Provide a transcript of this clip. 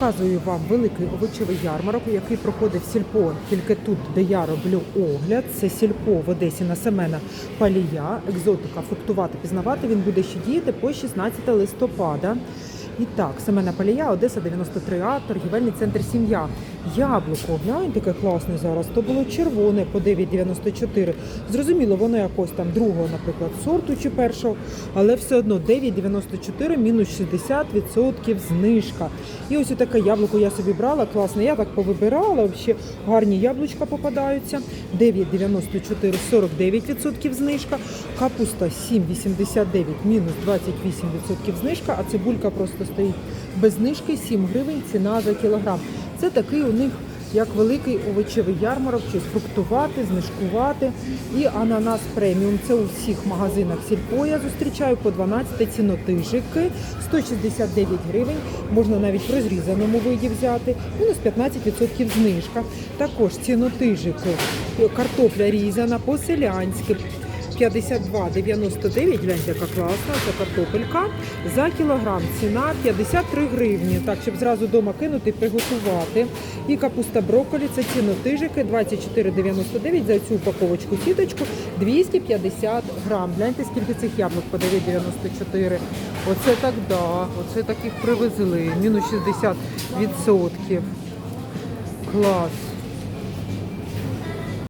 Показую вам великий овочевий ярмарок, який проходить в сільпо. Тільки тут, де я роблю огляд, це сільпо в Одесі на Семена Палія. Екзотика фруктувати, пізнавати. Він буде ще діяти по 16 листопада. І так, Семена Палія, Одеса 93А, торгівельний центр Сім'я. Яблуко, гляньте, яке класне зараз. То було червоне по 9,94. Зрозуміло, воно якось там другого, наприклад, сорту чи першого, але все одно 9,94 мінус 60% знижка. І ось таке яблуко я собі брала, класне. Я так повибирала, взагалі гарні яблучка попадаються. 9,94 49% знижка. Капуста 7,89 мінус 28% знижка, а цибулька просто стоїть без знижки 7 гривень ціна за кілограм. Це такий у них як великий овочевий ярмарок, щось фруктувати, знижкувати. І ананас преміум. Це у всіх магазинах сільпо я зустрічаю по 12 цінотижики, 169 гривень. Можна навіть в розрізаному виді взяти. Мінус 15% знижка. Також цінотижики, картопля різана, по-селянськи. 52,99, гляньте, яка класна, це картопелька. За кілограм ціна 53 гривні. Так, щоб зразу вдома кинути приготувати. І капуста брокколі, це цінотижики 24,99 за цю упаковочку сіточку 250 грам. Гляньте, скільки цих яблук по 9,94. Оце так да, оце таких привезли. Мінус 60%. Клас.